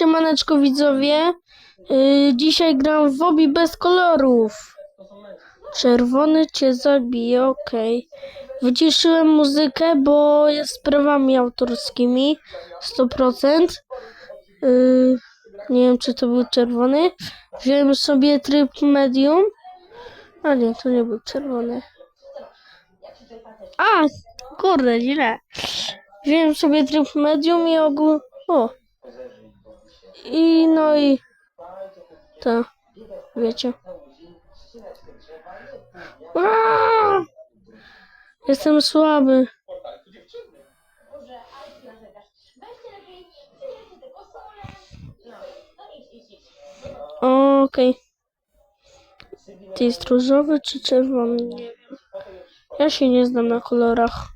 Siemaneczko widzowie. Yy, dzisiaj gram w obi bez kolorów. Czerwony cię zabije, okej. Wyciszyłem muzykę, bo jest z prawami autorskimi 100%. Yy, nie wiem, czy to był czerwony. Wziąłem sobie tryb medium. A nie, to nie był czerwony. A, kurde, źle. Wziąłem sobie tryb medium i ogół... O, i no i to wiecie. Aaa! Jestem słaby. Okej. Ty jest różowy czy czerwony? Nie wiem. Ja się nie znam na kolorach.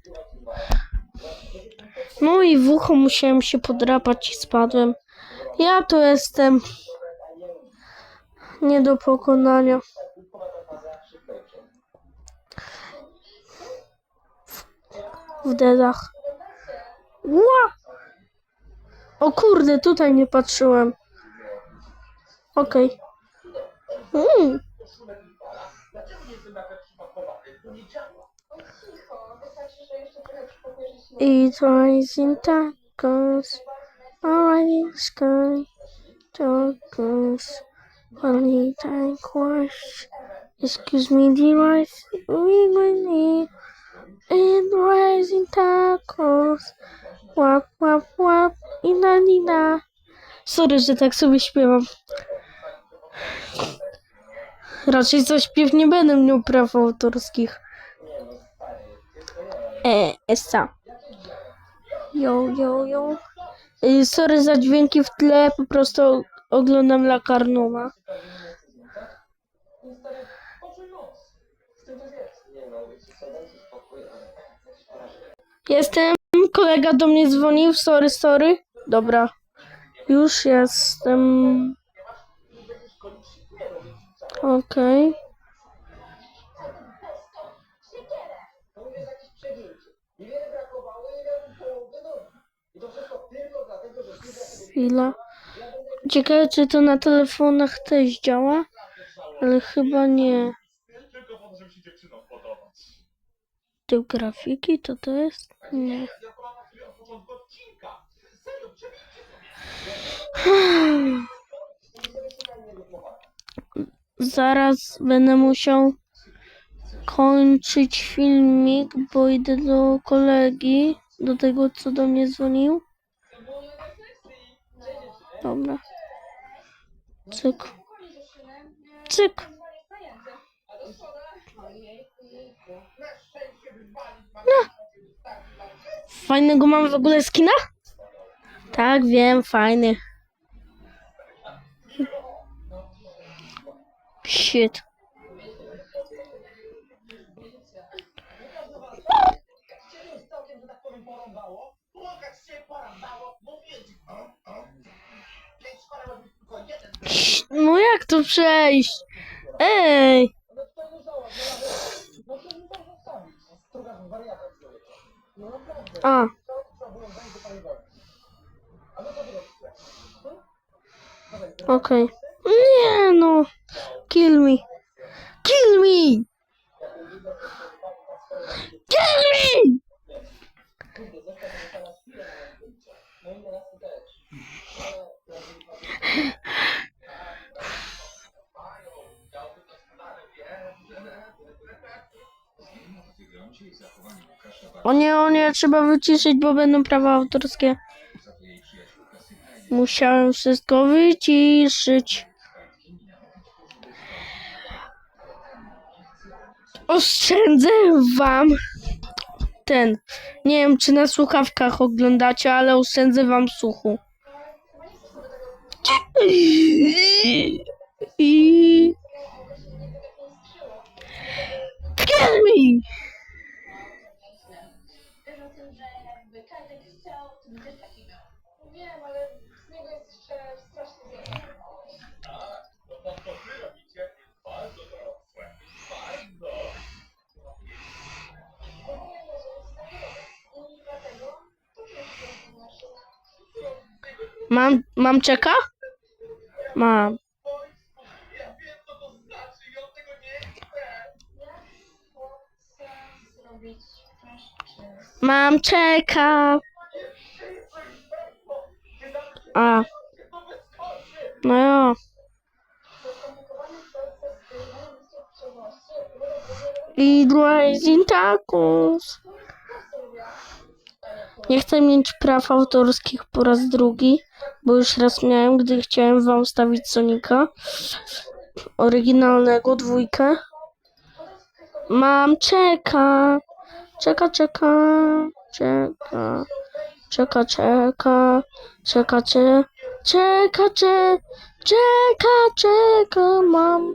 No i w ucho musiałem się podrapać i spadłem. Ja tu jestem nie do pokonania. W dedach. Ła! O kurde, tutaj nie patrzyłem. Okej. Mm. It's rising tacos, alright sky, tacos, only time course. Excuse me, the will need, and rising tacos, wap wap wap, ina nina. Sorry, że tak sobie śpiewam. Raczej za śpiew nie będę miał praw autorskich. E, essa. Yo, yo, yo. Y, Sorry za dźwięki w tle, po prostu oglądam La Carnoma. Jestem, kolega do mnie dzwonił, sorry, sorry. Dobra, już jestem. Okej. Chwila. Ciekawe, czy to na telefonach też działa, ale chyba nie. Tył grafiki to to jest? Nie. Zaraz będę musiał kończyć filmik, bo idę do kolegi, do tego, co do mnie dzwonił. Dobra. Cyk. Cyk. No. Fajnego mam w ogóle skina? Tak, wiem, fajny. Shit. To przejść? Ej! A. Okej. Nie no. Kill me. Kill me! Kill me! O nie, o nie, trzeba wyciszyć, bo będą prawa autorskie. Musiałem wszystko wyciszyć. Oszczędzę wam ten. Nie wiem, czy na słuchawkach oglądacie, ale oszczędzę wam słuchu. Mam Mam czeka? Mam. Ja? Mam czeka. A, no wyrównuje I Rising Tacos. Nie chcę mieć praw autorskich po raz drugi, bo już raz miałem, gdy chciałem wam stawić Sonika. Oryginalnego, dwójkę. Mam czeka. Czeka, czeka. Czeka. Czeka, czeka. Czeka, czeka. Czeka, czeka. Czeka, czeka. Mam.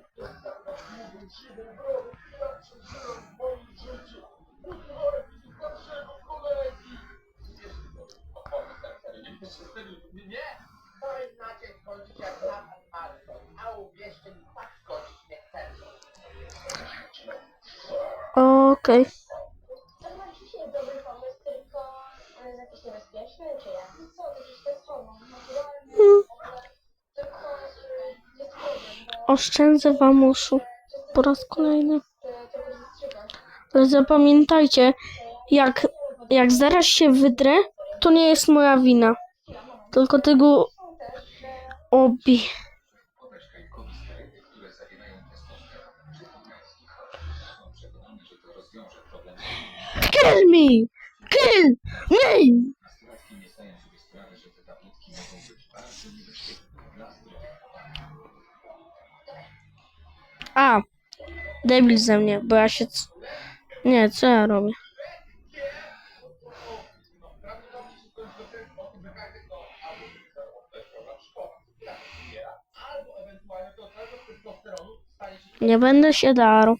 Oszczędzę wam uszu. Po raz kolejny. Ale zapamiętajcie, jak, jak zaraz się wydrę, to nie jest moja wina. Tylko tego obi. Kill me! Kill me! A, debil ze mnie, bo ja się... Nie, co ja robię? Nie będę się darł.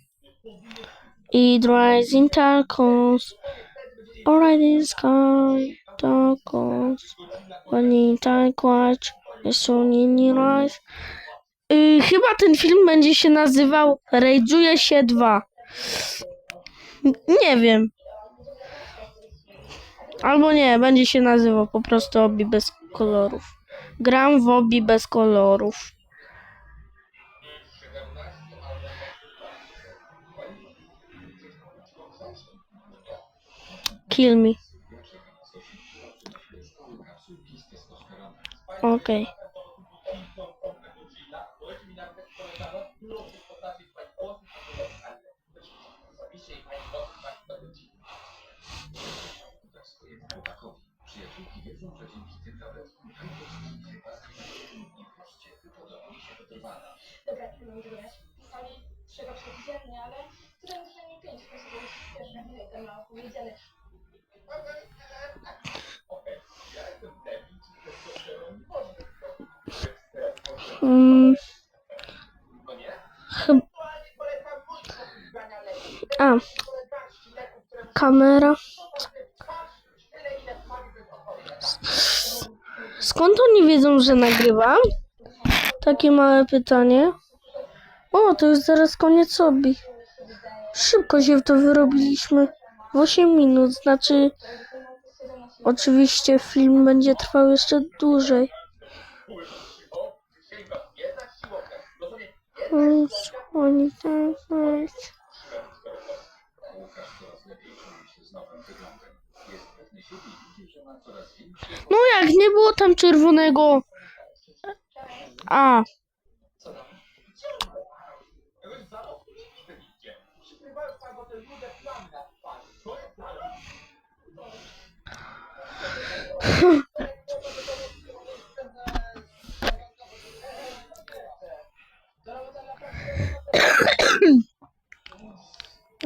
I rising tacos. Already sky tacos. When time kłacz. Jest nie rise. Yy, chyba ten film będzie się nazywał Rage'uje się 2. N- Nie wiem. Albo nie, będzie się nazywał po prostu Obi bez kolorów. Gram w Obi bez kolorów. Kill me. Okej. Dobra, nie mam wybrać. Sami trzeba przewidziane, ale tutaj nie pięć, po prostu też jak tutaj temat opowiedziany. Mm, chyb- Aktualnie polecam mój sposób brania leków. A, kamera. Skąd oni wiedzą, że nagrywam? Takie małe pytanie. O, to już zaraz koniec obi. Szybko się w to wyrobiliśmy. W 8 minut, znaczy oczywiście film będzie trwał jeszcze dłużej. Oni weź. No jak nie było tam czerwonego. A,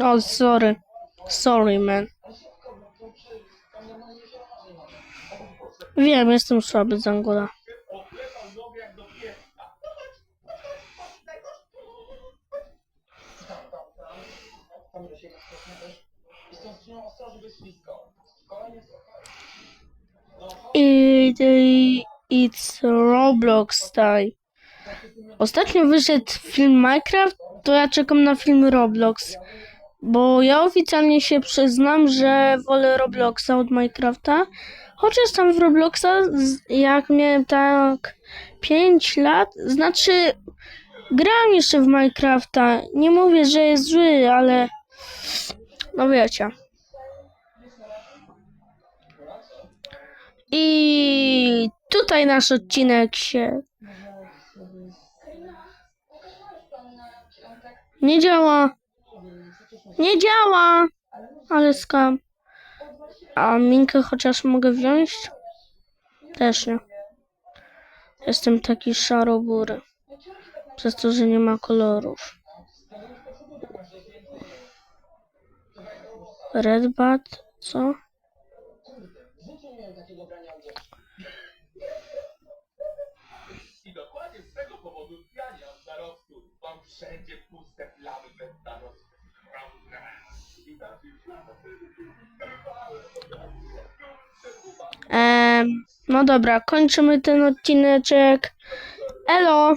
o sorry. Sorry man. Wiem, jestem słaby z Angola. Oklepał nogę jak do pieska. Tam do siebie też. I z tą skrzynią ostrożnie bez ślisko. Kolejnie I i- It's Roblox time. Ostatnio wyszedł film Minecraft, to ja czekam na film Roblox. Bo ja oficjalnie się przyznam, że wolę Robloxa od Minecrafta, Chociaż tam w Robloxa, jak miałem tak 5 lat, znaczy grałem jeszcze w Minecrafta. Nie mówię, że jest zły, ale no wiecie. I tutaj nasz odcinek się nie działa. Nie działa! Ale skam. A minkę chociaż mogę wziąć? Też nie. Jestem taki szarobury. Przez to, że nie ma kolorów. Red Bat? Co? Wszędzie puste plamy plamy Em, no dobra, kończymy ten odcineczek. Elo!